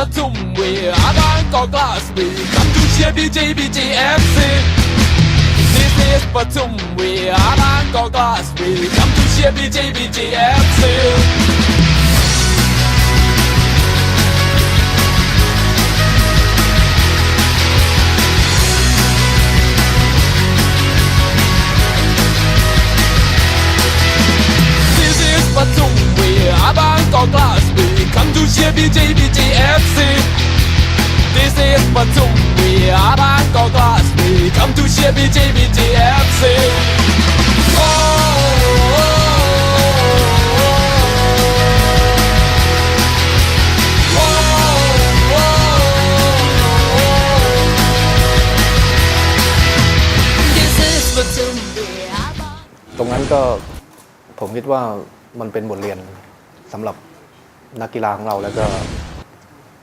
ปทุมวีอาบังกอกกลาสบีคัมทูเชียบีจีบีจีเอฟซี This is ปทุมวีอาบังกอกกลาสบีคัมทูเชียบีจีบีจีเอฟซี come to share BJBJFC. This is Batum, we are Bangkok Glass, we come to share BJBJFC. Oh, oh, oh, oh, oh, oh. This is Batum, we are Bangkok ตรงนั้นก็ผมคิดว่ามันเป็นบทเรียนสำหรับ นักกีฬาของเราแล้วก็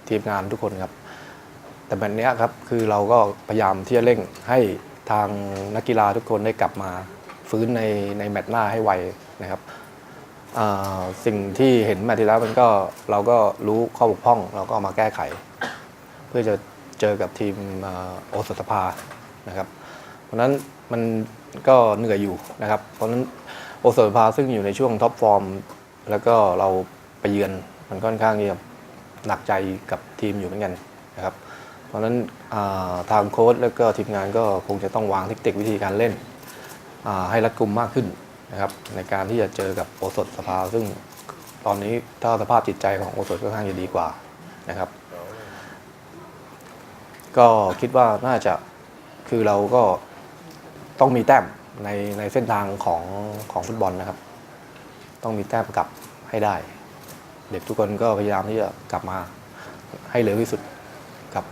ทีมงานทุกคนครับ แต่แบบนี้ครับคือเราก็พยายามที่จะเร่งให้ทางนักกีฬาทุกคนได้กลับมาฟื้นในในแมตช์หน้าให้ไวนะครับสิ่งที่เห็นแมตช์ที่แล้วมันก็เราก็รู้ข้อบกพร่อง เราก็เอามาแก้ไข เพื่อจะเจอกับทีมโอสถสภานะครับ เพราะนั้นมันก็เหนื่อยอยู่นะครับ เพราะฉะนั้นโอสถสภาซึ่งอยู่ในช่วงท็อปฟอร์ม แล้วก็เราไปเยือน มันค่อนข้างที่จะหนักใจกับทีมอยู่เหมือนกันนะครับ เพราะฉะนั้นทางโค้ชแล้วก็ทีมงานก็คงจะต้องวางเทคนิควิธีการเล่นให้รัดกุมมากขึ้นนะครับ ในการที่จะเจอกับโอสถสภา ซึ่งตอนนี้ถ้าสภาพจิตใจของโอสถก็ค่อนข้างจะดีกว่านะครับ ก็คิดว่าน่าจะคือเราก็ต้องมีแต้มในในเส้นทางของของฟุตบอลนะครับ ต้องมีแต้มกลับให้ได้ เด็กทุกคนก็พยายามที่จะกลับมาให้เร็วที่สุดครับ